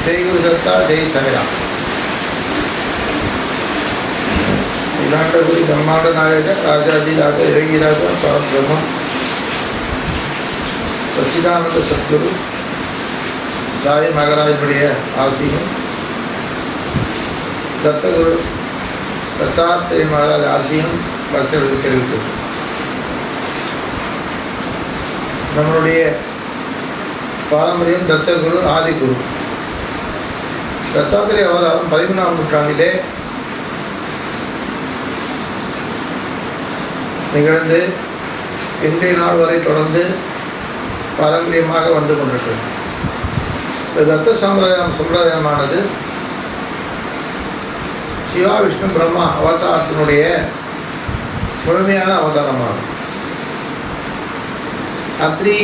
ஜெய் குரு தத்தா ஜெய் சகராம் இலாண்டகுரி பிரம்மாண்ட நாயக ராஜாதிராஜ இறங்கிராஜா பரபிரம்மம் சச்சிதானந்த சத்குரு சாய் மகராஜனுடைய ஆசியும் தத்தகுரு தத்தாத்திரை மகாராஜ் ஆசியும் பக்தர்களுக்கு தெரிவித்தது நம்மளுடைய பாரம்பரியம் தத்தகுரு ஆதிகுரு தத்தாத்திரேய அவதாரம் பதிமூணாம் நூற்றாண்டிலே நிகழ்ந்து இன்றைய நாள் வரை தொடர்ந்து பாரம்பரியமாக வந்து கொண்டிருக்கிறது. இந்த தத்த சம்பிரதாயம் சம்பிரதாயமானது சிவா விஷ்ணு பிரம்மா அவதாரத்தினுடைய முழுமையான அவதாரமாகும். அத்ரி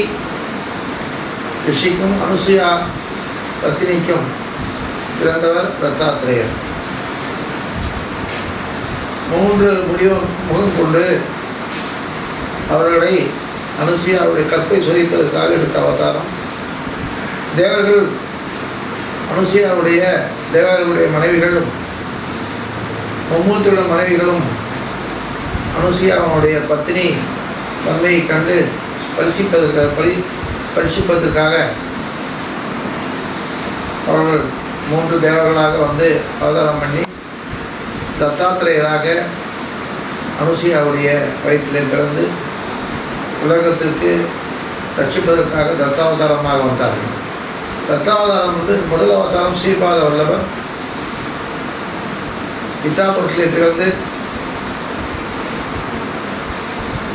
ரிஷிக்கும் அனுசுயா பத்தினிக்கும் பிறந்தவர் தத்தாத்திரேயர் மூன்று முடிவும் முகம் கொண்டு அவர்களை அனுசுயாவுடைய கற்பை சோதிப்பதற்காக எடுத்த அவதாரம். தேவர்கள் அனுசுயாவுடைய தேவர்களுடைய மனைவிகளும் மும்மூர்த்தியுடைய மனைவிகளும் அனுசுயாவுடைய பத்தினி தன்மையை கண்டு பரிசிப்பதற்காக பரி பரிசிப்பதற்காக அவர்கள் மூன்று தேவர்களாக வந்து அவதாரம் பண்ணி தத்தாத்திரேயராக அனுசியாவுடைய வயிற்றிலே பிறந்து உலகத்திற்கு ரட்சிப்பதற்காக தத்தாவதாரமாக வந்தார்கள். தத்தாவதாரம் வந்து முதல் அவதாரம் ஸ்ரீபாத வல்லவர் பித்தாபுரத்திலே பிறந்து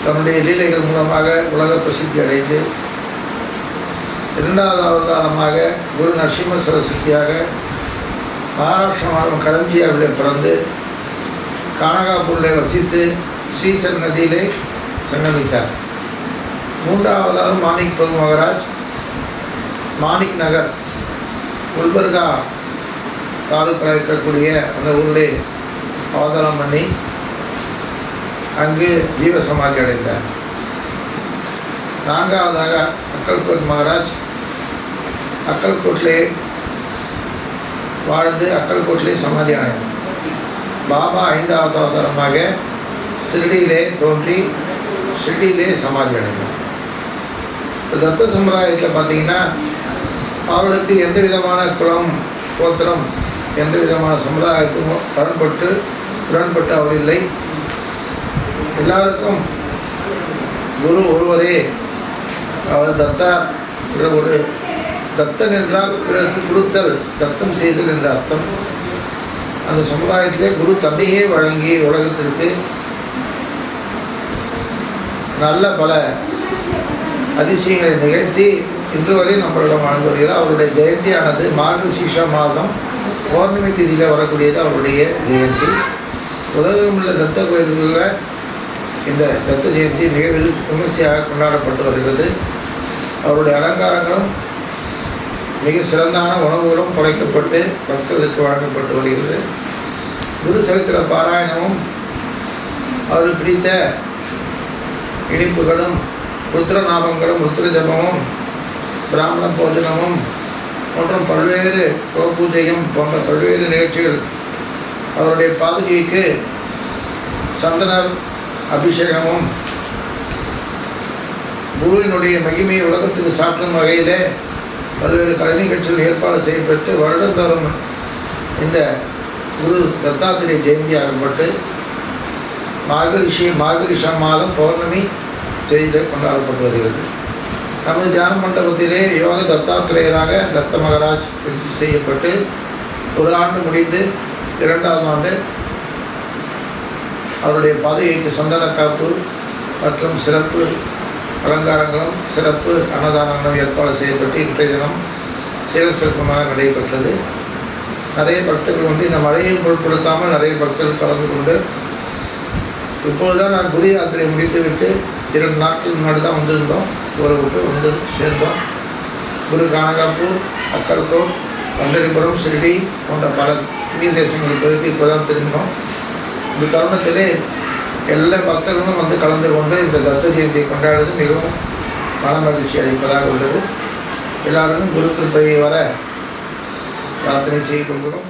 தன்னுடைய லீலைகள் மூலமாக உலக பிரசித்தி அடைந்து இரண்டாவது அவதாரமாக குரு நரசிம்ம சரஸ்வதியாக மகாராஷ்டிர மாநிலம் கரஞ்சியாவிலே பிறந்து கானகாப்பூரில் வசித்து ஸ்ரீசர் நதியிலே சங்கமித்தார் மூன்றாவதாக மாணிக் பகு மகராஜ் மாணிக் நகர் குல்பர்கா தாலுக்கில் இருக்கக்கூடிய அந்த ஊரிலே அவதாரம் பண்ணி அங்கு ஜீவசமாதி அடைந்தார். நான்காவதாக அக்கல்கோட் மகாராஜ். அக்கல்கோட்டிலே வாழ்ந்து அக்கல்கோட்டிலே சமாதி அடைந்தார். பாபா ஐந்தாவது அவதாரமாக ஷிரடியிலே தோன்றி ஷிரடியிலே சமாதி அடைந்தார். இப்போ தத்த சம்பிரதாயத்தில் பார்த்தீங்கன்னா அவர்களுக்கு எந்த விதமான குலம் கோத்திரம் எந்த விதமான சமுதாயத்துக்கும் உடன்பட்டு உடன்பட்டு அவர் இல்லை. எல்லாருக்கும் குரு ஒருவரே. அவர் தத்தா என்ற ஒரு தத்தன் என்றால் பிறகு கொடுத்தல் தத்தம் செய்தல் என்ற அர்த்தம். அந்த சமுதாயத்திலே குரு தன்னையே வழங்கி உலகத்திற்கு நல்ல பல அதிசயங்களை நிகழ்த்தி இன்று வரை நம்மளிடம் வாழ்ந்து வருகிறார். அவருடைய ஜெயந்தியானது மார்கசீஷ மாதம் பௌர்ணமி திதியில் வரக்கூடியது அவருடைய ஜெயந்தி. உள்ள தத்த கோயில்களில் இந்த தத்த ஜெயந்தி மிக விமர்சையாக கொண்டாடப்பட்டு வருகிறது. அவருடைய அலங்காரங்களும் மிக சிறந்தான உணவுகளும் படைக்கப்பட்டு பக்தர்களுக்கு வழங்கப்பட்டு வருகிறது. குரு சரித்திர பாராயணமும் அவருக்கு பிடித்த இனிப்புகளும் ருத்ரநாமங்களும் ருத்ர ஜபமும் பிராமண போஜனமும் மற்றும் பல்வேறு பூஜையும் போன்ற பல்வேறு நிகழ்ச்சிகள் அவருடைய பாதுகைக்கு சந்தன அபிஷேகமும் குருவினுடைய மகிமையை உலகத்துக்கு சாப்பிடும் வகையிலே பல்வேறு கலை நிகழ்ச்சிகள் ஏற்பாடு செய்யப்பட்டு வருடந்தோறும் இந்த குரு தத்தாத்திரிய ஜெயந்தி ஆகப்பட்டு மார்கரிஷி மார்கரிஷா மாதம் பௌர்ணமி தேதியிலே கொண்டாடப்பட்டு வருகிறது. நமது தியான மண்டபத்திலே யோக தத்தாத்திரேயராக தத்த மகராஜ் செய்யப்பட்டு ஒரு ஆண்டு முடிந்து இரண்டாவது ஆண்டு அவருடைய பாதையைக்கு சந்தன காப்பு மற்றும் சிறப்பு அலங்காரங்களும் சிறப்பு அன்னதானங்களும் ஏற்பாடு செய்யப்பட்டு இன்றைய தினம் சீர சிறப்பமாக நடைபெற்றது. நிறைய பக்தர்கள் வந்து இந்த மழையை பொருட்படுத்தாமல் நிறைய பக்தர்கள் கலந்து கொண்டு இப்பொழுதுதான் நான் குரு யாத்திரை முடித்துவிட்டு இரண்டு நாட்கள் முன்னாடி தான் வந்திருந்தோம். ஊரை விட்டு வந்து சேர்ந்தோம். குரு கானகாப்பூர் அக்கல்கோட் பண்டரிபுரம் ஷிரடி போன்ற பல இந்திய தேசங்கள் போயிட்டு இப்போ தான் திரும்பினோம். இந்த தருணத்திலே எல்லா பக்தர்களும் வந்து கலந்து கொண்டு இந்த தத்த ஜெயந்தியை கொண்டாடுவது மிகவும் மன மகிழ்ச்சி அளிப்பதாக உள்ளது. எல்லாருக்கும் குரு கிருப்பை வர பிரார்த்தனை செய்து கொள்கிறோம்.